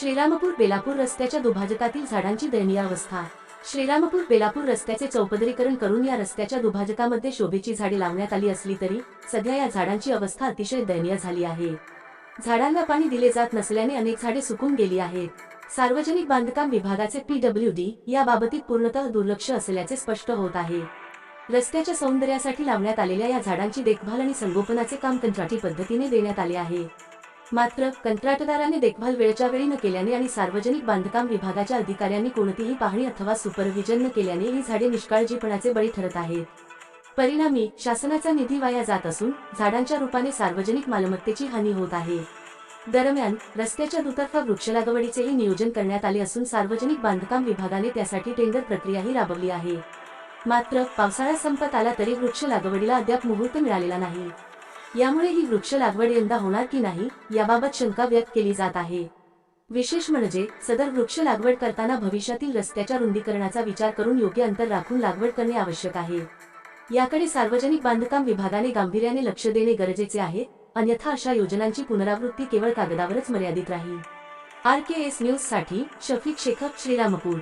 श्रीरामपूर बेलापूर रस्त्याच्या दुभाजकातील झाडांची दयनीय अवस्था. श्रीरामपूर बेलापूर रस्त्याचे चौपदरीकरण करून या रस्त्याच्या दुभाजकामध्ये शोभेची झाडे लावण्यात आली असली तरी सध्या या झाडांची अवस्था अतिशय दयनीय झाली आहे. झाडांना पाणी दिले जात नसल्याने अनेक झाडे सुकून गेली आहेत. सार्वजनिक बांधकाम विभागाचे पीडब्ल्यूडी या बाबतीत पूर्णतः दुर्लक्ष असल्याचे स्पष्ट होत आहे. रस्त्याच्या सौंदर्यासाठी लावण्यात आलेल्या या झाडांची देखभाल आणि संगोपनाचे काम कंत्राटी पद्धतीने देण्यात आले आहे. मात्र कंत्राटदाराने देखभाल वेळच्या वेळी न केल्याने आणि सार्वजनिक बांधकाम विभागाच्या अधिकाऱ्यांनी कोणतीही पाहणी अथवा सुपरविजन न केल्याने ही झाडे निष्काळजीपणाचे बळी ठरत आहेत. परिणामी शासनाचा निधी वाया जात असून झाडांच्या रूपाने सार्वजनिक मालमत्तेची हानी होत आहे. दरम्यान रस्त्याच्या दुतर्फा वृक्ष लागवडीचेही नियोजन करण्यात आले असून सार्वजनिक बांधकाम विभागाने त्यासाठी टेंडर प्रक्रियाही राबवली आहे. मात्र पावसाळा संपत आला तरी वृक्ष लागवडीला अद्याप मुहूर्त मिळालेला नाही. यामुळे ही वृक्ष लागवड यंदा होणार की नाही याबाबत शंका व्यक्त केली जात आहे. विशेष म्हणजे सदर वृक्ष लागवड करताना भविष्यातील रस्त्याच्या रुंदीकरणाचा विचार करून योग्य अंतर राखून लागवड करणे आवश्यक आहे. याकडे सार्वजनिक बांधकाम विभागाने गांभीर्याने लक्ष देणे गरजेचे आहे अन्यथा अशा योजनांची पुनरावृत्ती केवळ कागदावरच मर्यादित राहील. आर के एस न्यूजसाठी शफीक शेखक श्रीरामपूर.